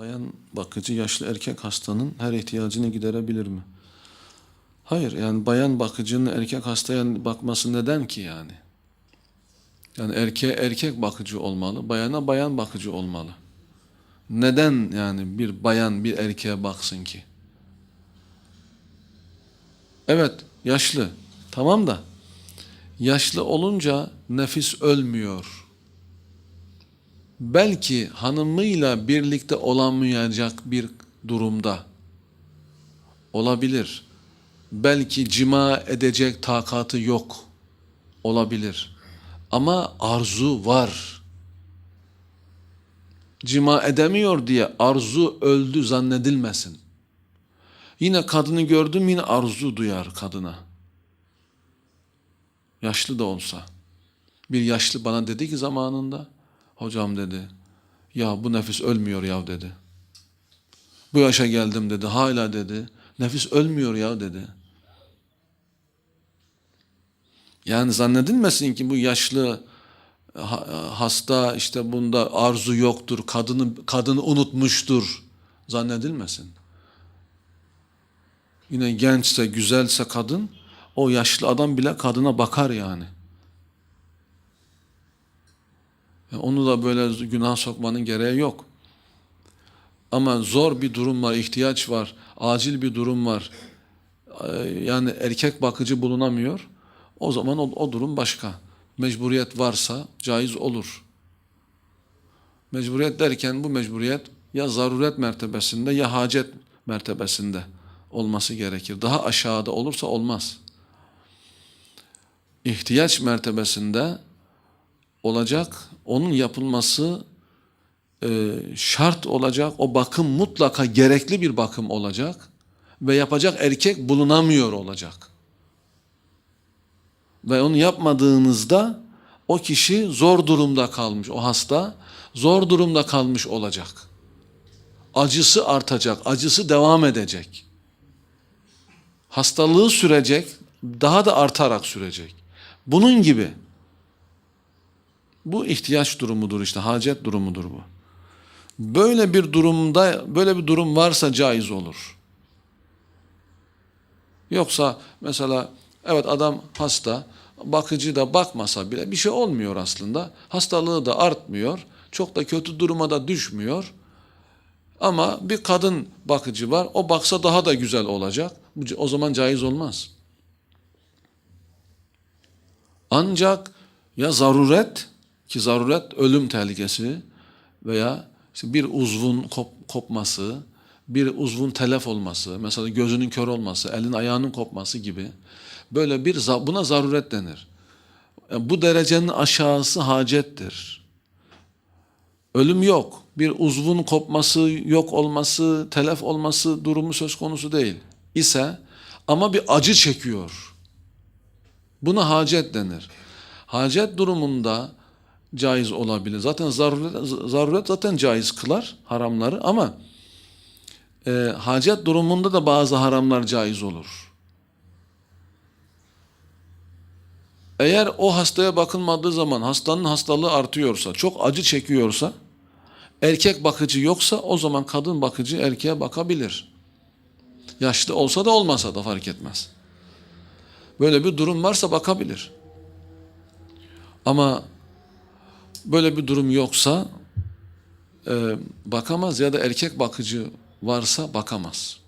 bayan bakıcı yaşlı erkek hastanın her ihtiyacını giderebilir mi? Hayır yani bayan bakıcının erkek hastaya bakması neden ki yani? Yani erkeğe erkek bakıcı olmalı, bayana bayan bakıcı olmalı. Neden yani bir bayan bir erkeğe baksın ki? Evet, yaşlı. Tamam da yaşlı olunca nefis ölmüyor. Belki hanımıyla birlikte olamayacak bir durumda olabilir. Belki cima edecek takatı yok olabilir. Ama arzu var. Cima edemiyor diye arzu öldü zannedilmesin. Yine kadını gördüm yine arzu duyar kadına. Yaşlı da olsa. Bir yaşlı bana dedi ki zamanında, hocam dedi, ya bu nefis ölmüyor ya dedi. Bu yaşa geldim dedi, hala dedi, nefis ölmüyor ya dedi. Yani zannedilmesin ki bu yaşlı ha- hasta işte bunda arzu yoktur, kadını kadını unutmuştur zannedilmesin. Yine gençse, güzelse kadın, o yaşlı adam bile kadına bakar yani. Ya Onu da böyle günah sokmanın gereği yok. Ama zor bir durum var, ihtiyaç var, acil bir durum var. Ee, Yani erkek bakıcı bulunamıyor. O zaman o, o durum başka. Mecburiyet varsa caiz olur. Mecburiyet derken bu mecburiyet ya zaruret mertebesinde ya hacet mertebesinde olması gerekir. Daha aşağıda olursa olmaz. İhtiyaç mertebesinde olacak, onun yapılması e, şart olacak, o bakım mutlaka gerekli bir bakım olacak ve yapacak erkek bulunamıyor olacak. Ve onu yapmadığınızda o kişi zor durumda kalmış, o hasta zor durumda kalmış olacak. Acısı artacak, acısı devam edecek. Hastalığı sürecek, daha da artarak sürecek. Bunun gibi. Bu ihtiyaç durumudur işte, hacet durumudur bu. Böyle bir durumda, böyle bir durum varsa caiz olur. Yoksa mesela evet adam hasta, bakıcı da bakmasa bile bir şey olmuyor aslında. Hastalığı da artmıyor, çok da kötü duruma da düşmüyor. Ama bir kadın bakıcı var, o baksa daha da güzel olacak. O zaman caiz olmaz. Ancak ya zaruret ki zaruret ölüm tehlikesi veya işte bir uzvun kop- kopması, bir uzvun telef olması, mesela gözünün kör olması, elin ayağının kopması gibi böyle bir buna zaruret denir. Yani bu derecenin aşağısı hacettir. Ölüm yok. Bir uzvun kopması, yok olması, telef olması durumu söz konusu değil. İse ama bir acı çekiyor. Buna hacet denir. Hacet durumunda caiz olabilir. Zaten zaruret, zaruret zaten caiz kılar haramları ama e, hacet durumunda da bazı haramlar caiz olur. Eğer o hastaya bakılmadığı zaman hastanın hastalığı artıyorsa, çok acı çekiyorsa, erkek bakıcı yoksa o zaman kadın bakıcı erkeğe bakabilir. Yaşlı olsa da olmasa da fark etmez. Böyle bir durum varsa bakabilir. Ama böyle bir durum yoksa e, bakamaz ya da erkek bakıcı varsa bakamaz.